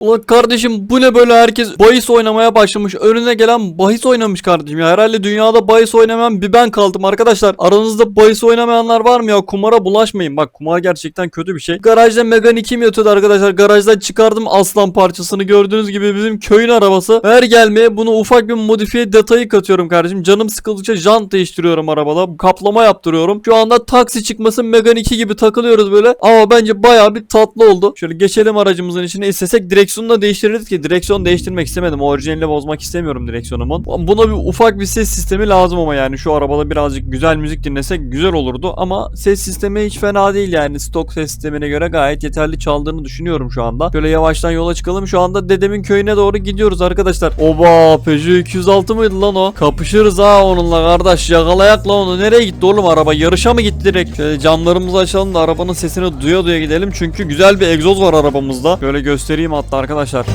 Ulan kardeşim bu ne böyle herkes bahis oynamaya başlamış. Önüne gelen bahis oynamış kardeşim ya. Herhalde dünyada bahis oynamayan bir ben kaldım arkadaşlar. Aranızda bahis oynamayanlar var mı ya? Kumara bulaşmayın. Bak kumar gerçekten kötü bir şey. Garajda Megane kim yatıyordu arkadaşlar? Garajdan çıkardım aslan parçasını. Gördüğünüz gibi bizim köyün arabası. Her gelmeye bunu ufak bir modifiye detayı katıyorum kardeşim. Canım sıkıldıkça jant değiştiriyorum arabada. Kaplama yaptırıyorum. Şu anda taksi çıkması Megane 2 gibi takılıyoruz böyle. Ama bence bayağı bir tatlı oldu. Şöyle geçelim aracımızın içine. İstesek direksiyonu da değiştiririz ki direksiyon değiştirmek istemedim. Orijinalini bozmak istemiyorum direksiyonumun. Buna bir ufak bir ses sistemi lazım ama yani şu arabada birazcık güzel müzik dinlesek güzel olurdu ama ses sistemi hiç fena değil yani stok ses sistemine göre gayet yeterli çaldığını düşünüyorum şu anda. Şöyle yavaştan yola çıkalım. Şu anda dedemin köyüne doğru gidiyoruz arkadaşlar. Oba Peugeot 206 mıydı lan o? Kapışırız ha onunla kardeş. Yakalayak lan onu. Nereye gitti oğlum araba? Yarışa mı gitti direkt? Şöyle camlarımızı açalım da arabanın sesini duya duya gidelim. Çünkü güzel bir egzoz var arabamızda. Şöyle göstereyim hatta arkadaşlar.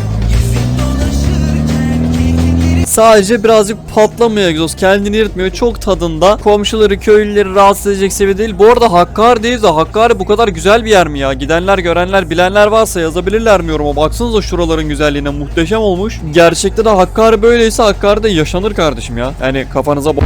Sadece birazcık patlamıyor egzoz. Kendini yırtmıyor. Çok tadında. Komşuları, köylüleri rahatsız edecek seviyede değil. Bu arada Hakkari değil de Hakkari bu kadar güzel bir yer mi ya? Gidenler, görenler, bilenler varsa yazabilirler mi yoruma? Baksanıza şuraların güzelliğine. Muhteşem olmuş. Gerçekte de Hakkari böyleyse Hakkari'de yaşanır kardeşim ya. Yani kafanıza bo-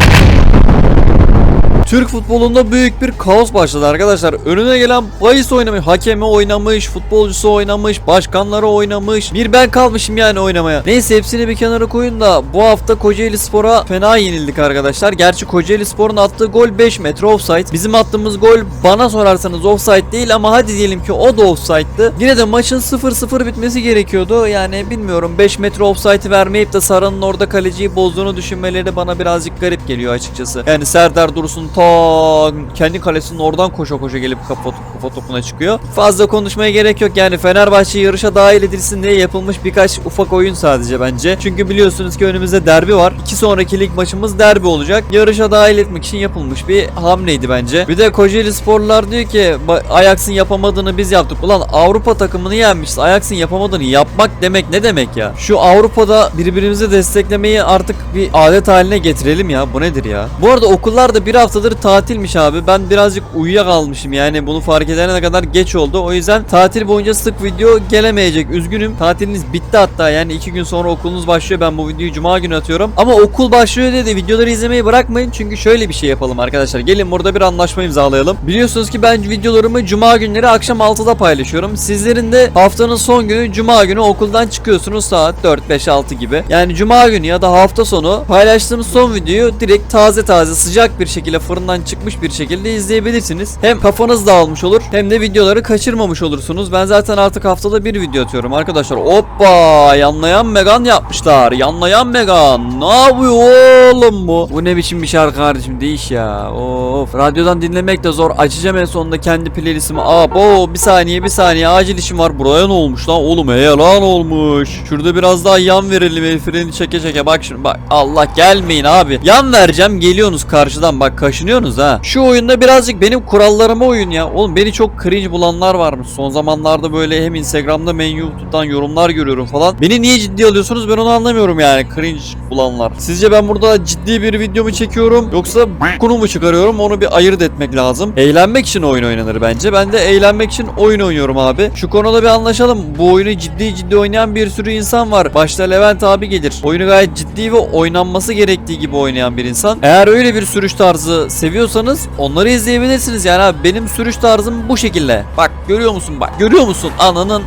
Türk futbolunda büyük bir kaos başladı arkadaşlar. Önüne gelen bahis oynamış, hakemi oynamış, futbolcusu oynamış, başkanları oynamış. Bir ben kalmışım yani oynamaya. Neyse hepsini bir kenara koyun da bu hafta Kocaeli Spor'a fena yenildik arkadaşlar. Gerçi Kocaeli Spor'un attığı gol 5 metre offside. Bizim attığımız gol bana sorarsanız offside değil ama hadi diyelim ki o da offside'dı. Yine de maçın 0-0 bitmesi gerekiyordu. Yani bilmiyorum 5 metre offside'i vermeyip de Sarı'nın orada kaleciyi bozduğunu düşünmeleri bana birazcık garip geliyor açıkçası. Yani Serdar Dursun ta kendi kalesinin oradan koşa koşa gelip kafa, kafa topuna çıkıyor. Fazla konuşmaya gerek yok yani Fenerbahçe yarışa dahil edilsin diye yapılmış birkaç ufak oyun sadece bence. Çünkü biliyorsunuz ki önümüzde derbi var. İki sonraki lig maçımız derbi olacak. Yarışa dahil etmek için yapılmış bir hamleydi bence. Bir de Kocaeli Sporlular diyor ki "Ba- Ajax'ın yapamadığını biz yaptık. Ulan Avrupa takımını yenmişiz. Ajax'ın yapamadığını yapmak demek ne demek ya? Şu Avrupa'da birbirimizi desteklemeyi artık bir adet haline getirelim ya. Bu nedir ya? Bu arada okullarda bir haftadır tatilmiş abi. Ben birazcık uyuyakalmışım yani bunu fark edene kadar geç oldu. O yüzden tatil boyunca sık video gelemeyecek. Üzgünüm. Tatiliniz bitti hatta yani iki gün sonra okulunuz başlıyor. Ben bu videoyu cuma günü atıyorum. Ama okul başlıyor diye de videoları izlemeyi bırakmayın. Çünkü şöyle bir şey yapalım arkadaşlar. Gelin burada bir anlaşma imzalayalım. Biliyorsunuz ki ben videolarımı cuma günleri akşam 6'da paylaşıyorum. Sizlerin de haftanın son günü cuma günü okuldan çıkıyorsunuz saat 4 5 6 gibi. Yani cuma günü ya da hafta sonu paylaştığımız son videoyu direkt taze taze sıcak bir şekilde fırından çıkmış bir şekilde izleyebilirsiniz. Hem kafanız dağılmış olur hem de videoları kaçırmamış olursunuz. Ben zaten artık haftada bir video atıyorum arkadaşlar. Hoppa yanlayan Megan yapmışlar. Yanlayan Megan. Ne yapıyor oğlum bu? Bu ne biçim bir şarkı kardeşim değiş ya. Of. Radyodan dinlemek de zor. Açacağım en sonunda kendi playlistimi. Aa bo bir saniye bir saniye acil işim var. Buraya ne olmuş lan oğlum heyelan olmuş. Şurada biraz daha yan verelim el freni çeke çeke. Bak şimdi bak. Allah gelmeyin abi. Yan vereceğim geliyorsunuz karşıdan bak kaşınıyorsunuz ha. Şu oyunda birazcık benim kurallarıma uyun ya. Oğlum beni çok cringe bulanlar varmış. Son zamanlarda böyle hem Instagram'da hem YouTube'dan yorumlar görüyorum falan. Beni niye ciddi alıyorsunuz ben onu anlamıyorum yani. Cringe bulanlar. Sizce ben burada ciddi bir video mu çekiyorum yoksa konu mu çıkarıyorum onu bir ayırt etmek lazım. Eğlenmek için oyun oynanır bence. Ben de eğlenmek için oyun oynuyorum abi. Şu konuda bir anlaşalım. Bu oyunu ciddi ciddi oynayan bir sürü insan var. Başta Levent abi gelir. Oyunu gayet ciddi ve oynanması gerektiği gibi oynayan bir insan. Eğer öyle bir sürüş tarzı seviyorsanız onları izleyebilirsiniz. Yani abi benim sürüş tarzım bu şekilde. Bak görüyor musun bak. Görüyor musun? Ananın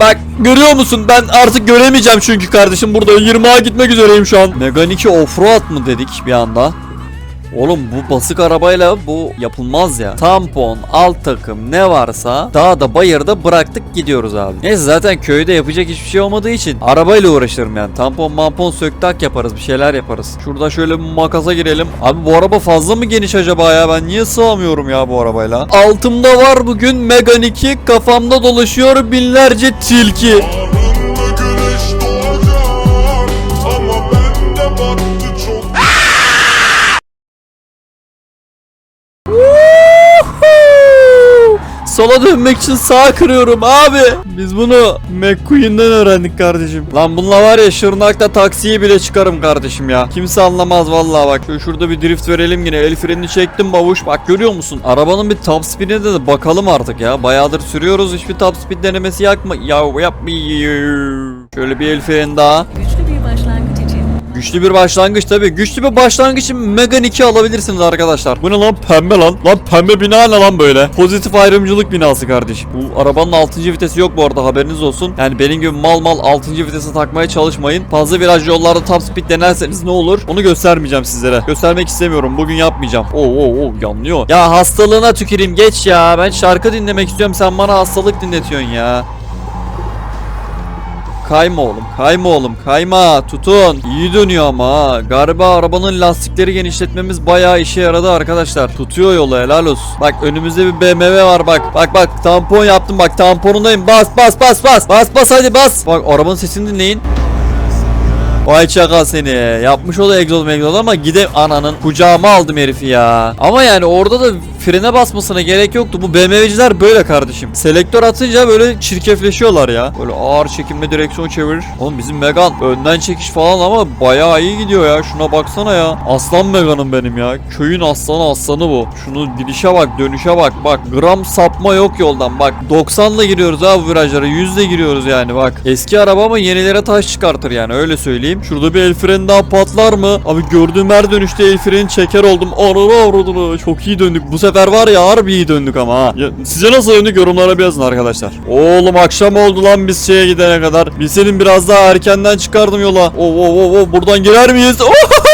Bak görüyor musun ben artık göremeyeceğim çünkü kardeşim burada 20'a gitmek üzereyim şu an. Megane 2 offroad mı dedik bir anda? Oğlum bu basık arabayla bu yapılmaz ya. Tampon, alt takım ne varsa dağda bayırda bıraktık gidiyoruz abi. Neyse zaten köyde yapacak hiçbir şey olmadığı için arabayla uğraşırım yani. Tampon mampon söktak yaparız bir şeyler yaparız. Şurada şöyle bir makasa girelim. Abi bu araba fazla mı geniş acaba ya ben niye sığamıyorum ya bu arabayla. Altımda var bugün Megane 2 kafamda dolaşıyor binlerce tilki. Sola dönmek için sağ kırıyorum abi. Biz bunu McQueen'den öğrendik kardeşim. Lan bununla var ya Şırnak'ta taksiyi bile çıkarım kardeşim ya. Kimse anlamaz vallahi bak. Şurada bir drift verelim yine. El frenini çektim babuş. Bak görüyor musun? Arabanın bir top speedine de bakalım artık ya. Bayağıdır sürüyoruz. Hiçbir top speed denemesi yakma. Ya yapmıyor. Şöyle bir el freni daha. Güçlü bir başlangıç tabi. Güçlü bir başlangıç için Megane 2 alabilirsiniz arkadaşlar. Bu ne lan pembe lan. Lan pembe bina ne lan böyle? Pozitif ayrımcılık binası kardeşim. Bu arabanın 6. vitesi yok bu arada haberiniz olsun. Yani benim gibi mal mal 6. vitese takmaya çalışmayın. Fazla viraj yollarda top speed denerseniz ne olur? Onu göstermeyeceğim sizlere. Göstermek istemiyorum. Bugün yapmayacağım. Oo oo oo yanlıyor. Ya hastalığına tüküreyim geç ya. Ben şarkı dinlemek istiyorum. Sen bana hastalık dinletiyorsun ya. Kayma oğlum, kayma oğlum, kayma. Tutun. İyi dönüyor ama ha. Galiba arabanın lastikleri genişletmemiz bayağı işe yaradı arkadaşlar. Tutuyor yolu helal olsun. Bak önümüzde bir BMW var bak. Bak bak tampon yaptım bak tamponundayım. Bas bas bas bas. Bas bas hadi bas. Bak arabanın sesini dinleyin. Vay çakal seni. Yapmış o da egzoz megzoz ama gide ananın kucağıma aldım herifi ya. Ama yani orada da frene basmasına gerek yoktu. Bu BMW'ciler böyle kardeşim. Selektör atınca böyle çirkefleşiyorlar ya. Böyle ağır çekimle direksiyon çevirir. Oğlum bizim Megan önden çekiş falan ama bayağı iyi gidiyor ya. Şuna baksana ya. Aslan Megan'ım benim ya. Köyün aslanı aslanı bu. Şunu gidişe bak dönüşe bak. Bak gram sapma yok yoldan. Bak 90'la giriyoruz ha bu virajlara. 100'le giriyoruz yani bak. Eski araba ama yenilere taş çıkartır yani öyle söyleyeyim. Şurada bir el freni daha patlar mı? Abi gördüğüm her dönüşte el freni çeker oldum. Ananı avradını. Çok iyi döndük. Bu sefer var ya harbi iyi döndük ama ha. Ya, size nasıl döndük yorumlara bir yazın arkadaşlar. Oğlum akşam oldu lan biz şeye gidene kadar. Bilsenin biraz daha erkenden çıkardım yola. Oo oo oo oo buradan girer miyiz? Ohoho!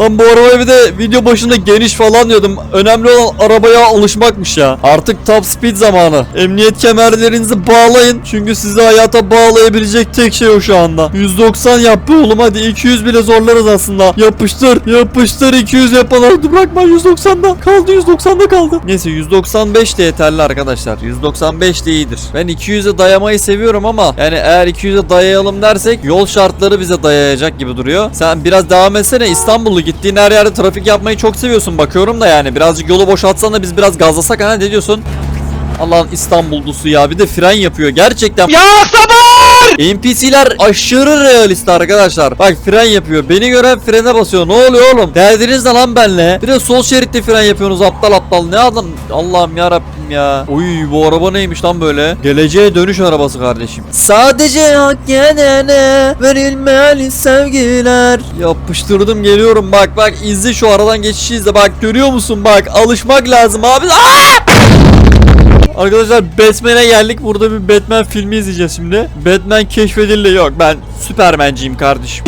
Lan bu arabaya bir de video başında geniş falan diyordum. Önemli olan arabaya alışmakmış ya. Artık top speed zamanı. Emniyet kemerlerinizi bağlayın. Çünkü sizi hayata bağlayabilecek tek şey o şu anda. 190 yap be oğlum hadi 200 bile zorlarız aslında. Yapıştır yapıştır 200 yapalım. Dur bırakma 190'da kaldı 190'da kaldı. Neyse 195 de yeterli arkadaşlar. 195 de iyidir. Ben 200'e dayamayı seviyorum ama yani eğer 200'e dayayalım dersek yol şartları bize dayayacak gibi duruyor. Sen biraz devam etsene İstanbul'u gittiğin her yerde trafik yapmayı çok seviyorsun bakıyorum da yani birazcık yolu boşaltsan da biz biraz gazlasak ha ne diyorsun? Allah'ın İstanbullusu ya bir de fren yapıyor gerçekten. Ya! NPC'ler aşırı realist arkadaşlar. Bak fren yapıyor. Beni gören frene basıyor. Ne oluyor oğlum? Derdiniz ne lan benle? Bir de sol şeritte fren yapıyorsunuz aptal aptal. Ne adam? Allah'ım ya Rabbim ya. Uy bu araba neymiş lan böyle? Geleceğe dönüş arabası kardeşim. Sadece hak yenene verilmeli sevgiler. Yapıştırdım geliyorum bak bak izle şu aradan geçişi izle bak görüyor musun bak alışmak lazım abi. Aa! Arkadaşlar Batman'e geldik. Burada bir Batman filmi izleyeceğiz şimdi. Batman keşfedildi yok. Ben Süpermenciyim kardeşim.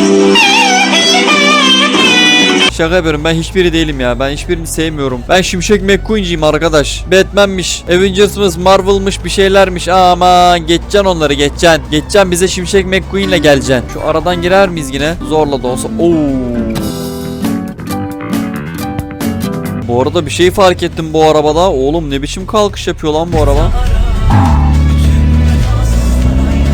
Şaka yapıyorum ben hiçbiri değilim ya. Ben hiçbirini sevmiyorum. Ben Şimşek McQueen'ciyim arkadaş. Batman'miş, Avengers'mış, Marvel'mış bir şeylermiş. Aman geçeceksin onları geçeceksin. Geçeceksin bize Şimşek McQueen'le geleceksin. Şu aradan girer miyiz yine? Zorla da olsa. Oo. Bu arada bir şey fark ettim bu arabada. Oğlum ne biçim kalkış yapıyor lan bu araba.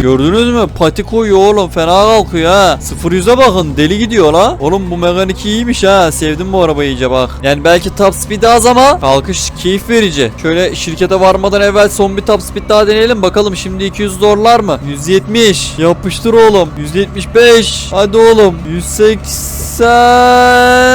Gördünüz mü? Pati koyuyor oğlum. Fena kalkıyor ha. 0 100'e bakın. Deli gidiyor la. Oğlum bu Megane 2 iyiymiş ha. Sevdim bu arabayı iyice bak. Yani belki top speed az ama kalkış keyif verici. Şöyle şirkete varmadan evvel son bir top speed daha deneyelim. Bakalım şimdi 200 zorlar mı? 170. Yapıştır oğlum. 175. Hadi oğlum. 180.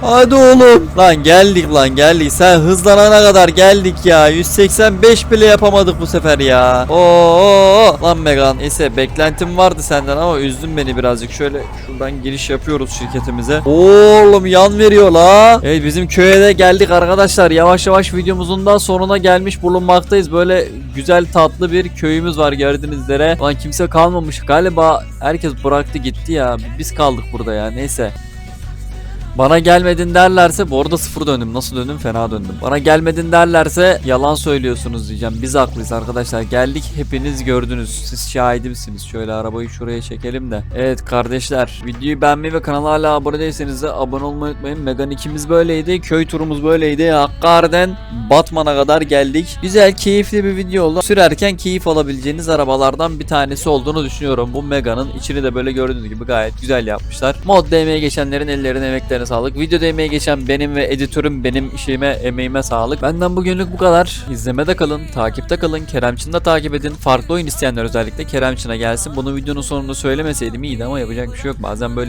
Hadi oğlum. Lan geldik lan geldik. Sen hızlanana kadar geldik ya. 185 bile yapamadık bu sefer ya. Oo lan Megan. Neyse beklentim vardı senden ama üzdün beni birazcık. Şöyle şuradan giriş yapıyoruz şirketimize. Oğlum yan veriyor la. Evet bizim köye de geldik arkadaşlar. Yavaş yavaş videomuzun da sonuna gelmiş bulunmaktayız. Böyle güzel tatlı bir köyümüz var gördüğünüz üzere. Lan kimse kalmamış. Galiba herkes bıraktı gitti ya. Biz kaldık burada ya. Neyse. Bana gelmedin derlerse bu arada sıfır döndüm. Nasıl döndüm? Fena döndüm. Bana gelmedin derlerse yalan söylüyorsunuz diyeceğim. Biz haklıyız arkadaşlar. Geldik hepiniz gördünüz. Siz şahidimsiniz. Şöyle arabayı şuraya çekelim de. Evet kardeşler. Videoyu beğenmeyi ve kanala hala abone değilseniz de abone olmayı unutmayın. Megan ikimiz böyleydi. Köy turumuz böyleydi. Hakkari'den Batman'a kadar geldik. Güzel keyifli bir video oldu. Sürerken keyif alabileceğiniz arabalardan bir tanesi olduğunu düşünüyorum. Bu Mega'nın içini de böyle gördüğünüz gibi gayet güzel yapmışlar. Mod DM'ye geçenlerin ellerine emeklerine sağlık. Videoda emeği geçen benim ve editörüm benim işime emeğime sağlık. Benden bugünlük bu kadar. İzlemede kalın, takipte kalın. Keremçin'i de takip edin. Farklı oyun isteyenler özellikle Keremçin'e gelsin. Bunu videonun sonunda söylemeseydim iyiydi ama yapacak bir şey yok. Bazen böyle